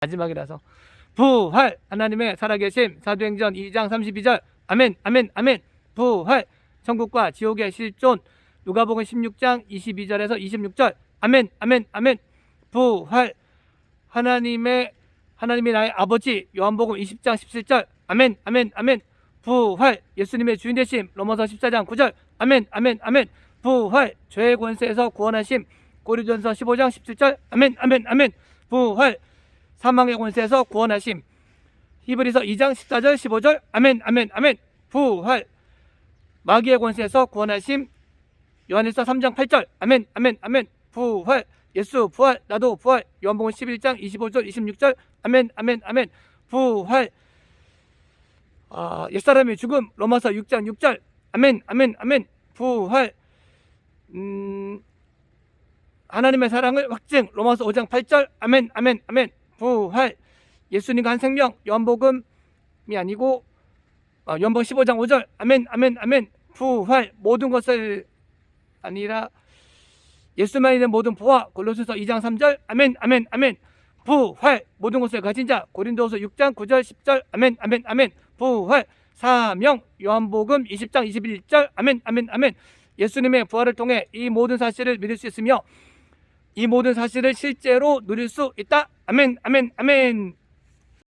마지막이라서. 부활! 하나님의 살아계심. 사도행전 2장 32절. 아멘 아멘 아멘. 부활! 천국과 지옥의 실존. 누가복음 16장 22절에서 26절. 아멘 아멘 아멘. 부활! 하나님의 하나님이 나의 아버지. 요한복음 20장 17절. 아멘 아멘 아멘. 부활! 예수님의 주인 되심. 로마서 14장 9절. 아멘 아멘 아멘. 부활! 죄의 권세에서 구원하심. 고린도전서 15장 17절. 아멘 아멘 아멘. 부활 사망의 권세에서 구원하심. 히브리서 2장 14절 15절 아멘 아멘 아멘. 부활. 마귀의 권세에서 구원하심. 요한일서 3장 8절 아멘 아멘 아멘. 부활. 예수 부활 나도 부활. 요한복음 11장 25절 26절 아멘 아멘 아멘. 부활. 아, 옛사람의 죽음. 로마서 6장 6절 아멘 아멘 아멘. 부활. 음, 하나님의 사랑을 확증. 로마서 5장 8절 아멘 아멘 아멘 부활 예수님과 한 생명 요한복음이 아니고 어, 요한복음 15장 5절 아멘 아멘 아멘 부활 모든 것을 아니라 예수만 있는 모든 부활 골로새서 2장 3절 아멘 아멘 아멘 부활 모든 것을 가진 자 고린도후서 6장 9절 10절 아멘 아멘 아멘 부활 사명 요한복음 20장 21절 아멘 아멘 아멘. 예수님의 부활을 통해 이 모든 사실을 믿을 수 있으며 이 모든 사실을 실제로 누릴 수 있다. 아멘 아멘 아멘